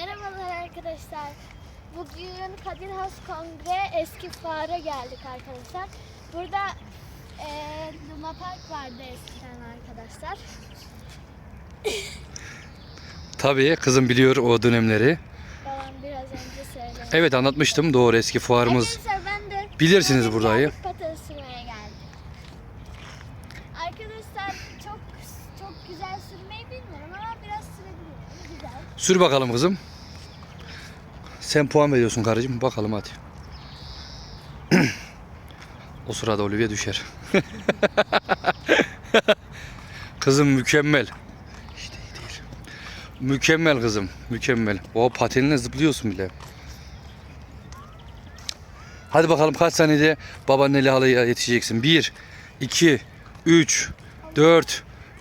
Merhabalar arkadaşlar. Bugün Kadir Has Kongre eski fuara geldik arkadaşlar. Burada eee Luna Park vardı eskiden arkadaşlar. Tabii kızım biliyor o dönemleri. Babam biraz önce söyledi. Evet anlatmıştım doğru eski fuarımız. Arkadaşlar ben de Bilirsiniz Bugün burayı. geldik, Paten sürmeye geldik. Arkadaşlar çok güzel sürmeyi bilmiyorum ama biraz sürebiliyorum. Güzel. Sür bakalım kızım. Sen puan veriyorsun karıcığım. Bakalım hadi. o sırada Olivia düşer. kızım mükemmel. İşte değil. Mükemmel kızım. Mükemmel. O patenle zıplıyorsun bile. Hadi bakalım kaç saniyede babaanneli halıya yetişeceksin. 1, 2, 3, 4,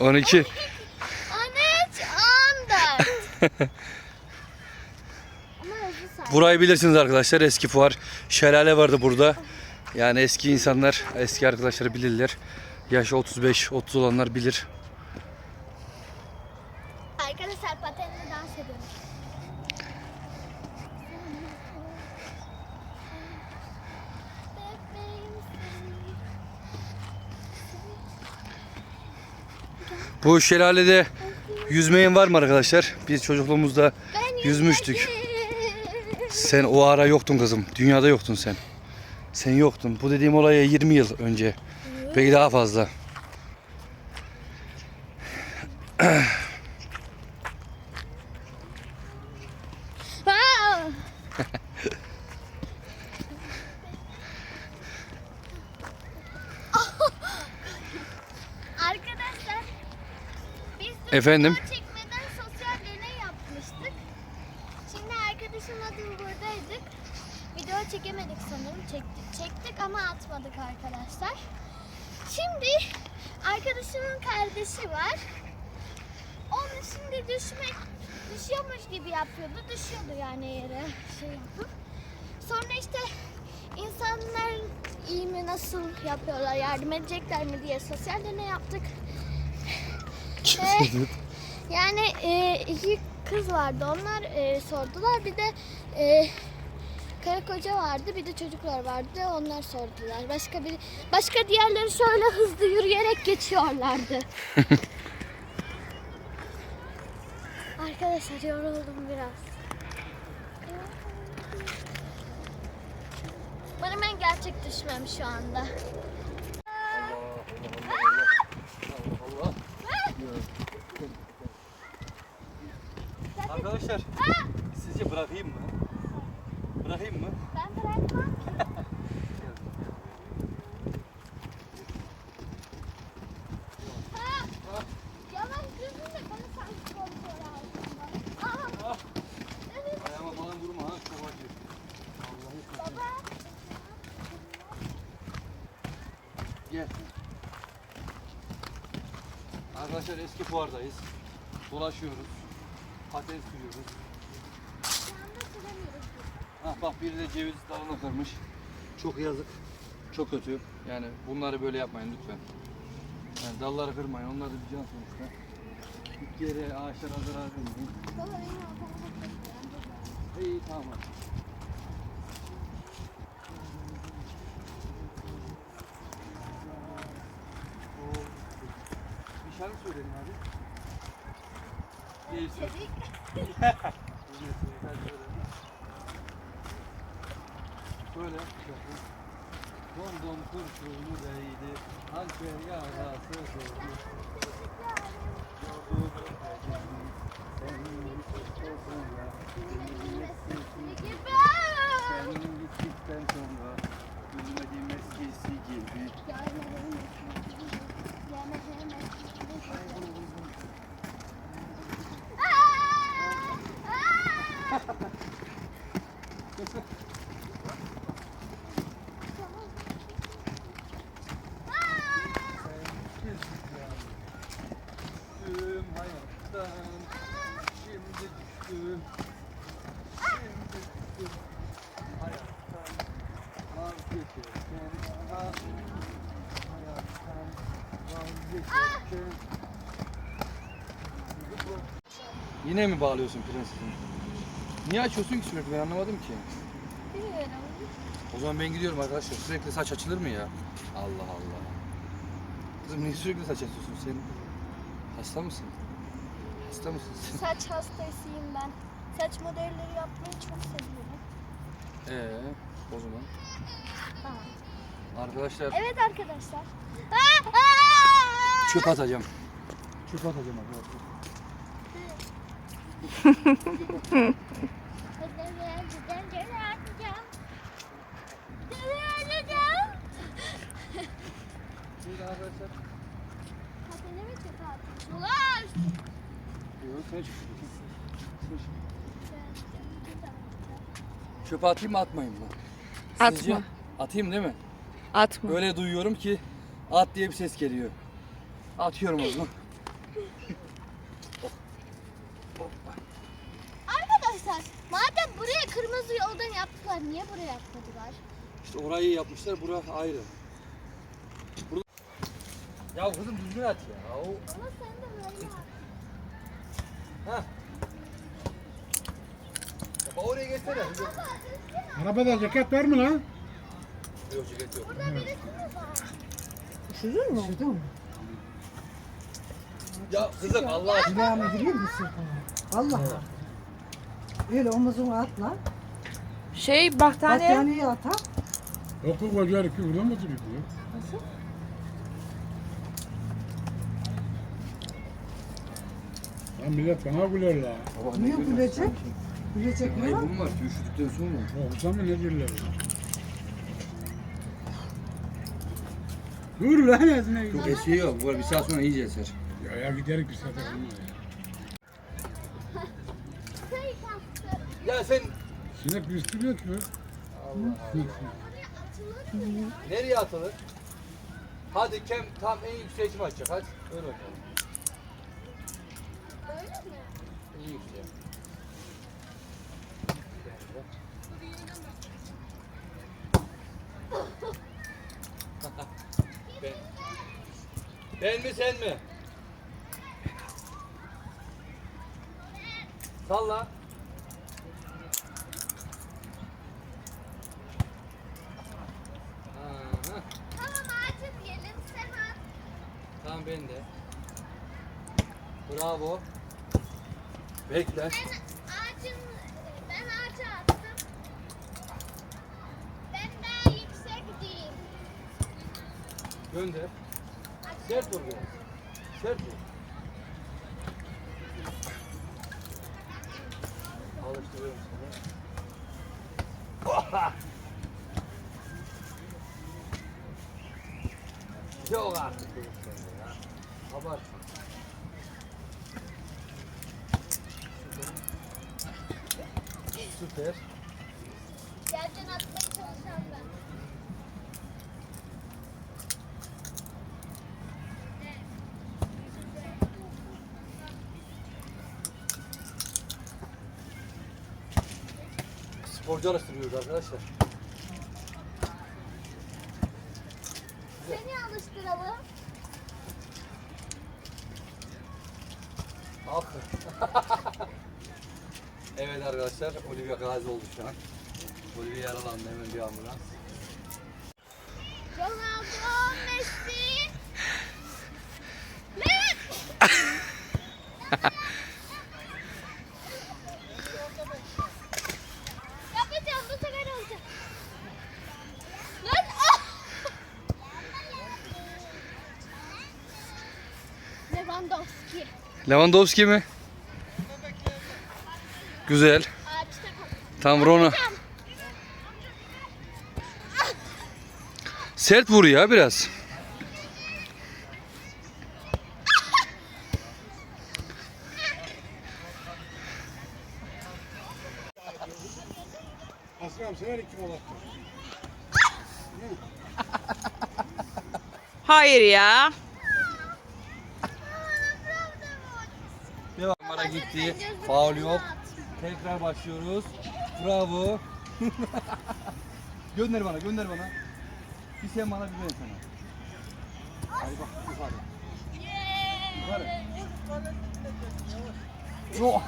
12. 13 14 Ama hızlı say. Burayı bilirsiniz arkadaşlar. Eski fuar. Şelale vardı burada. Yani eski insanlar, eski arkadaşlar bilirler. Yaşı 35, 30 olanlar bilir. Bu şelalede yüzmeyen var mı arkadaşlar? Biz çocukluğumuzda yüzmüştük. Sen o ara yoktun kızım. Dünyada yoktun sen. Sen yoktun. Bu dediğim olaya 20 yıl önce. Belki daha fazla. Wow. Arkadaşlar biz de Efendim? çekmeden sosyal deney yapmıştık. Şimdi arkadaşımla dün buradaydık. Video çekemedik sanırım. Çektik, çektik ama atmadık arkadaşlar. Şimdi arkadaşımın kardeşi var. Onun şimdi düşmek düşüyormuş gibi yapıyordu. Düşüyordu yani yere şey yapıp. Sonra işte insanlar iyi mi nasıl yapıyorlar yardım edecekler mi diye sosyal deney yaptık. Ve yani e, iki kız vardı onlar e, sordular bir de e, karı koca vardı bir de çocuklar vardı onlar sordular. Başka bir başka diğerleri şöyle hızlı yürüyerek geçiyorlardı. Arkadaşlar yoruldum biraz. Umarım ben gerçek düşmem şu anda. Arkadaşlar sizce bırakayım mı? Bırakayım mı? Ben bırakmam ki. Ha! Yalan kızım da bana sanki kontrol altında. Aa! Evet Ayağıma falan vurma ha çok acıyor. Vallahi baba. Gel. Arkadaşlar eski fuardayız. Dolaşıyoruz. Paten sürüyoruz. Ha bak biri de ceviz dalını kırmış. Çok yazık. Çok kötü. Yani bunları böyle yapmayın lütfen. Yani dalları kırmayın. Onlar da bir can sonuçta. Bir yere ağaçlara zarar vermeyin. İyi tamam. hadi. Oo. Bir şarkı söyleyin hadi. Söyle. Böyle. Kondom kurşunu değdi, hançer yarası doldu. Yoldu bırakacağım, senin gittikten sonra, senin eskisi Gibi. senin gittikten sonra, gülmedim eskisi gibi. Düştüm hayattan, şimdi düştüm. Şimdi düştüm hayattan, vazgeçerken hayattan vazgeçerken. Yine mi bağlıyorsun prensesim? Niye açıyorsun ki sürekli ben anlamadım ki. Bilmiyorum. O zaman ben gidiyorum arkadaşlar. Sürekli saç açılır mı ya? Allah Allah. Kızım niye sürekli saç açıyorsun sen? Hasta mısın? Hasta mısın sen? Saç hastasıyım ben. Saç modelleri yapmayı çok seviyorum. Ee, o zaman. Tamam. Arkadaşlar Evet arkadaşlar. Aa, aa! çöp atacağım. Çöp atacağım arkadaşlar. Şimdi arkadaşlar. Patene mi çöpe atıyorsun? Ulan! Çöpe atayım mı atmayayım mı? Atma. Sizce? Atayım değil mi? Atma. Öyle duyuyorum ki at diye bir ses geliyor. Atıyorum o zaman. Arkadaşlar madem buraya kırmızı yoldan yaptılar niye buraya yapmadılar? İşte orayı yapmışlar, bura ayrı. Burada... Ya kızım düzgün at ya. O... Ama sen de böyle yap. Ha. Ya bak oraya geçsene. Arabada ceket var mı lan? Yok ceket yok. Burada var? Üşüdün mü? Üşüdün mü? Ya kızım Allah aşkına. Silahını gireyim mi sırtına? Allah Allah. Öyle omuzunu atla. Şey battaniye. Battaniyeyi atar. Okul kocar ki burada mı duruyor? Lan millet bana güler la. Baba, Niye gülecek? Gülecek ne var? Ayıbım var ki üşüdükten sonra. Okusa mı ne diyorlar ya? Dur lan ezine Çok esiyor. Bu var bir saat sonra iyice eser. Ya ya giderik bir saate kalma ya. Ya sen Sinek üstü yok mu? Nereye atılır? Hadi kem tam en yüksek açacak? Hadi. Öyle bakalım. Böyle mi? En yüksek. ben. Ben mi sen mi? Salla. Tamam ben de. Bravo. Bekle. Ben ağacın, ben ağaca attım. Ben daha yüksek değil. Gönder. Sert vur biraz. Sert vur. Alıştırıyorum seni. Yok artık bu ya. Abart. Süper. Yerden atmaya çalışan ben. Sporcu alıştırıyoruz arkadaşlar. Seni alıştıralım. Aferin. evet arkadaşlar, Olivia gazi oldu şu an. Olivia yaralandı hemen bir ambulans. Ronaldo, Messi. Messi. Yapacağım bu sefer olacak. Lan ah! Lewandowski. Lewandowski mi? Güzel. Tam Rona. Sert vur ya biraz. Hayır ya. Devam. Mara gitti. Faul yok. Tekrar başlıyoruz. Bravo. gönder bana, gönder bana. Bir sen bana, bir ben sana. Hadi bak yukarı. Yukarı. Yo.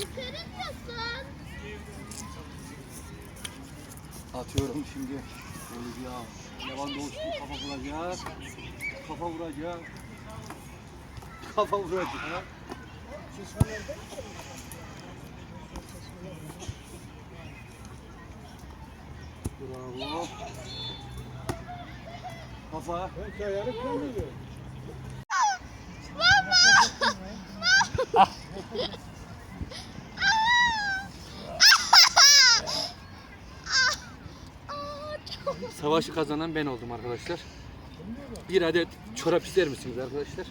Yukarı. Atıyorum şimdi. Olivia. Lewandowski kafa vuracak. Kafa vuracak. Kafa vuracak. Bravo. Kafa. Belki ayarı kırmıyor. Savaşı kazanan ben oldum arkadaşlar. Bir adet çorap ister misiniz arkadaşlar?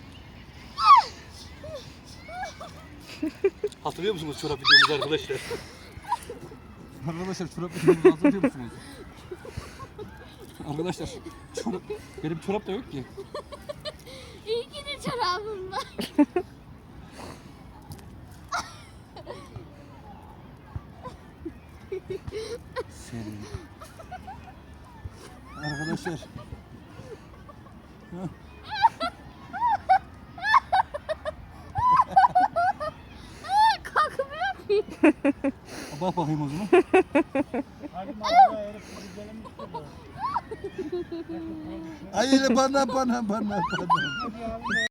Hatırlıyor musunuz çorap videomuzu arkadaşlar? arkadaşlar çorap videomuzu hatırlıyor musunuz? arkadaşlar çorap, benim çorap da yok ki. İyi ki de çorabım var. Senin. Arkadaşlar. Kalkmıyor ki. Bak bakayım o zaman. Hayır bana bana bana bana.